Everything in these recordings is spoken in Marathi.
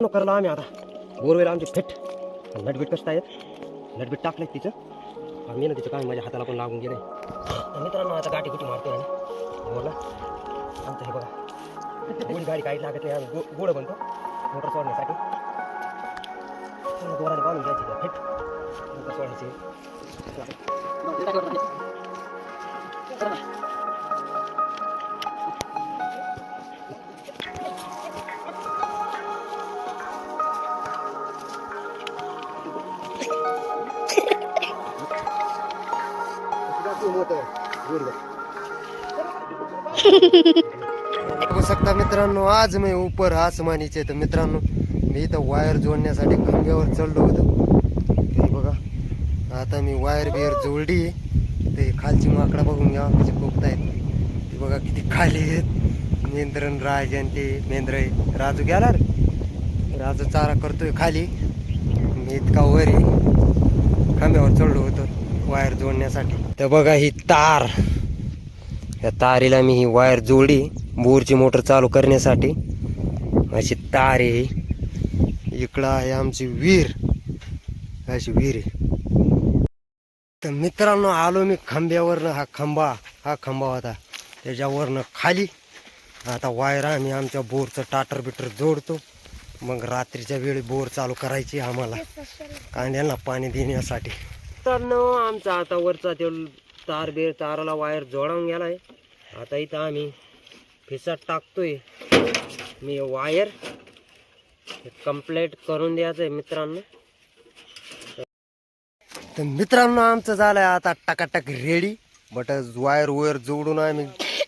नको करला आम्ही आता बोरवेला आमची फेट। नटबीट कसं आहेत नटबीट टाकलंय तिचं। मी ना तिचं काय माझ्या हाताला पण लागून आता गाठी गुटी मारतोय आम्ही बोला आमचं हे बघा गोडी गाडी काही लागत नाही आम्ही गो गोडं बनतो मोटर सोडण्यासाठी दोराने बांधून घ्यायची फेट। मोटर सोडायची बघू शकता मित्रांनो आज मी उपर आसमानीचे तर मित्रांनो मी इथं वायर जोडण्यासाठी खांब्यावर चढलो होतो. बघा आता मी वायर बियर जोडली ते खालची माकडा बघून घ्या कसे आहेत ते बघा किती खाली आहेत. मेंद्रन राज आणि ते मेंद्र आहे. राजू गेला रे. राजू चारा करतोय खाली. मी इतका वर आहे. खांब्यावर चढलो होतो. वायर जोडण्यासाठी. तर बघा ही तार. या तारीला मी ही वायर जोडली बोरची मोटर चालू करण्यासाठी. अशी तार आहे इकडं आहे आमची विहीर. अशी विहीर आहे. तर मित्रांनो आलो मी खांब्यावरनं. हा खांबा हा खांबा होता. त्याच्यावरनं खाली. आता वायर आम्ही आमच्या बोरचं टाटर बिटर जोडतो. मग रात्रीच्या वेळी बोर चालू करायची आम्हाला. कांद्याला पाणी देण्यासाठी. तर आमचा आता वरचा ते तार बेर ताराला वायर जोडावून गेलाय. आता इथं आम्ही फिसात टाकतोय. मी वायर कंप्लीट करून द्यायचं आहे मित्रांनो. तर मित्रांनो आमचं झालंय आता टकाटक रेडी. बटन वायर वायर जोडून आम्ही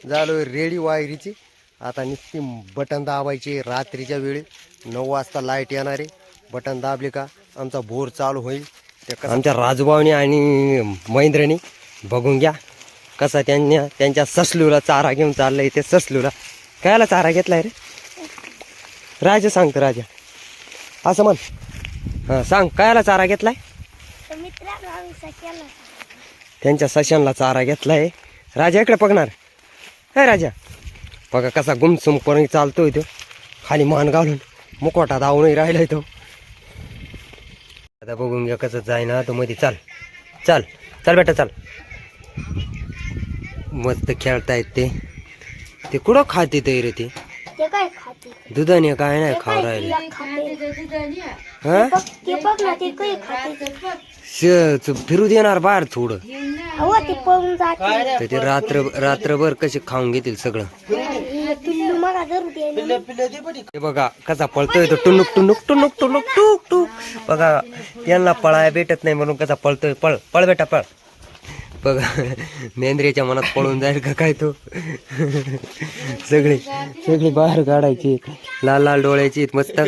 झालो रेडी वायरीची. आता निस्ती बटन दाबायची रात्रीच्या वेळी. नऊ वाजता लाइट येणार आहे. बटन दाबले का आमचा बोर चालू होईल. आमच्या राजूभाऊनी आणि महेंद्रनी बघून घ्या कसा त्यांनी त्यांच्या ससलूला चारा घेऊन चाललंय ते ससलूला. कायला चारा घेतलाय रे? राजा सांगतो राजा. असं म्हण. हां सांग कायला चारा घेतलाय? त्यांच्या सशांना चारा घेतलाय. राजा इकडे बघणार. हे राजा बघा कसा गुमसुम करून चालतोय तो. खाली मान घालून मुकोटा धावूनही राहिलाय तो. आता बघून घ्या कसं जाईना तो मध्ये चाल. चाल. चाल बेटा चाल. मस्त खेळतायत ते. ते कुठं खाते ते रे ते? ते काय खाते? दुधाने काय नाही खाऊ राहिले. हा? ना फिरू देणार बाहेर थोडं. हो ते पळून जाते. तर ते रात्र रात्रभर कसे खाऊन घेतील सगळं. पिल्लू मला हे बघा कसा पळतोय तो. टुनुक टुनुक टुनुक टुनुक टुक टुक. बघा त्यांना पळायला भेटत नाही म्हणून कसा पळतोय. पळ पळ बेटा पळ. बघा मेंद्रेच्या मनात पळून जाईल का काय तो? सगळे सगळे बाहेर काढायचे. लाल लाल डोळ्याची मस्त.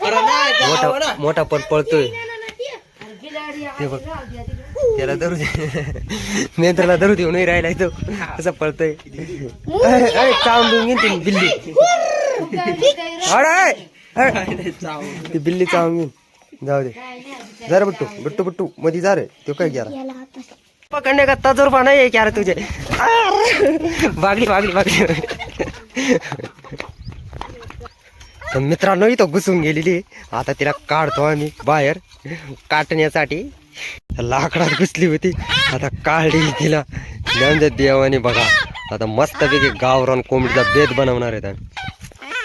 मोठा मोठा पण पळतोय. ते बघ. त्याला धरू दे. मेंद्राला धरू देऊ नाही राहिलाय तो कसा पळतोय. चावून देऊन घेईन ती बिल्ली. अरे अरे. ती बिल्ली चावून घेईन जाऊ दे. जरा बिट्टू. बिट्टू बिट्टू मधी जा रे. तो काय गेला? पकडणे का तजुर्बा नाही आहे क्या रे तुझे! बागली बागली बागली तर मित्रांनो इथं घुसून गेलेली आहे. आता तिला काढतो आम्ही बाहेर. काटण्यासाठी. लाकडात घुसली होती. आता काढली तिला. ज्ञानदेव देवाने बघा. आता मस्तपैकी गावरान कोंबडीचा बेत बनवणार आहेत आम्ही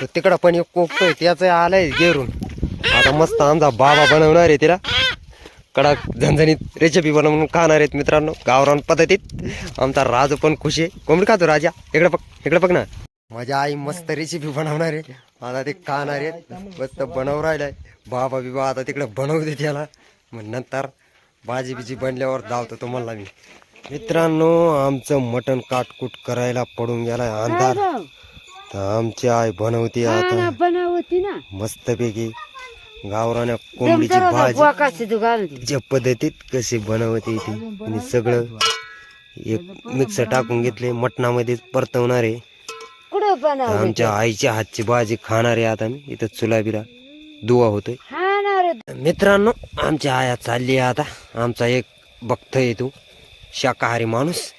तर तिकडं पण एक कोकतोय त्याचं आलंय गेरून आता मस्त आमचा बाबा बनवणार आहे तिला. कडक झणझणीत रेसिपी बनवून खाणार आहेत मित्रांनो गावरान पद्धतीत. आमचा राजू पण खुश आहे. कोंबडी खातो राजा. इकडे बघ इकडे बघ ना. माझ्या आई मस्त रेसिपी बनवणार आहे. आता ते खाणार आहेत. मस्त बनवू राहिलाय. बाबा बिबा आता तिकडं बनवू दे त्याला. मग नंतर भाजी बिजी बनल्यावर धावतो तुम्हाला मी. मित्रांनो आमचं मटण काटकूट करायला पडून गेलाय अंधार. तर आमची आई बनवते आता. बनावती ना. मस्तपैकी गावरान्या कोंबडीची भाजी ज्या पद्धतीत कशी बनवते ती. आणि सगळं एक मिक्सर टाकून घेतले मटणामध्ये परतवणार. आहे आमच्या आईच्या हातची भाजी खाणार आहे आता मी. इथं चुलाबिला दुवा होतोय. मित्रांनो आमच्या आया चालली आता. आमचा एक भक्त येतो शाकाहारी माणूस.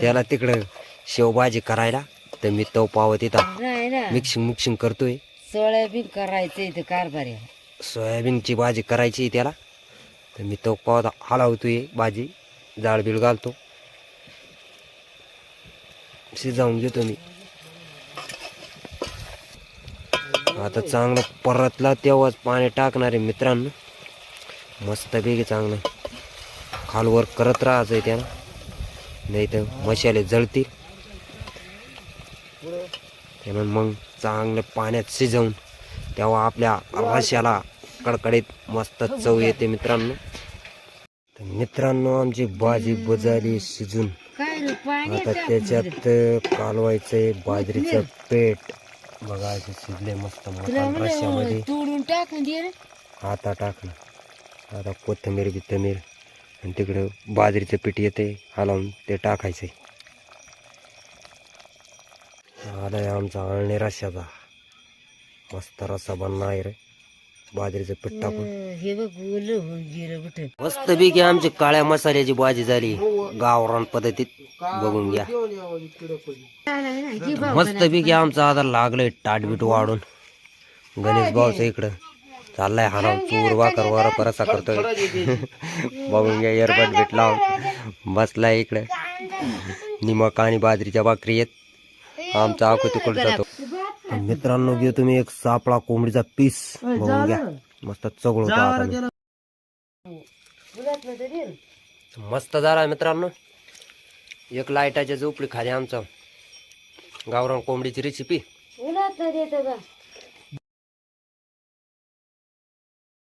त्याला तिकडं शेवभाजी करायला. तर मी तो पावत येतात नाही ना. मिक्सिंग मिक्सिंग करतोय. सोयाबीन करायचं इथं कारभार. आहे सोयाबीनची भाजी करायची त्याला. तर मी तो पौधा हलावतोय भाजी. जाळबीळ घालतो. शिजावून घेतो मी. आता चांगलं परतला तेव्हाच पाणी टाकणार आहे मित्रांनो. मस्तपैकी चांगलं. खालवर करत राहायचं आहे त्याला. नाही तर मशाले जळतील. त्यानं मग चांगलं पाण्यात शिजवून तेव्हा आपल्या रश्याला कडकडीत मस्त चव येते मित्रांनो. तर मित्रांनो आमची भाजी बजाली शिजून. आता त्याच्यात कालवायचंय बाजरीचं पेट बघा असे शिजले मस्त रश्यामध्ये तोडून टाकून दे आता टाकलं. आता कोथिंबीर बिथंबीर आणि तिकडं बाजरीचं पीठ येते हलवून ते टाकायचे आलाय आमचा अळणी रश्याचा मस्त रस्सा बनणार रे. बाजरीचं पीठ टाकून. हे बघ ओलं होऊन कुठं? मस्त पैकी आमची काळ्या मसाल्याची भाजी झाली. गावरान पद्धतीत बघून घ्या. मस्त पैकी आमचा आता लागलंय टाटबीट वाढून. गणेश भाऊचं इकडं चाललाय हा नाव चूर वाकर वर परसा करतोय. बघून घ्या एअरबड बीट लावून. बसलाय इकडं. निमक आणि बाजरीच्या भाकरी येत आमचा आखो तिकडे जातो. मित्रांनो घेऊ तुम्ही एक सापळा कोंबडीचा पीस बघून घ्या. मस्त चगळ होता मस्त झाला मित्रांनो. एक लाईटाच्या झोपडी खाली आमचा. गावरान कोंबडीची रेसिपी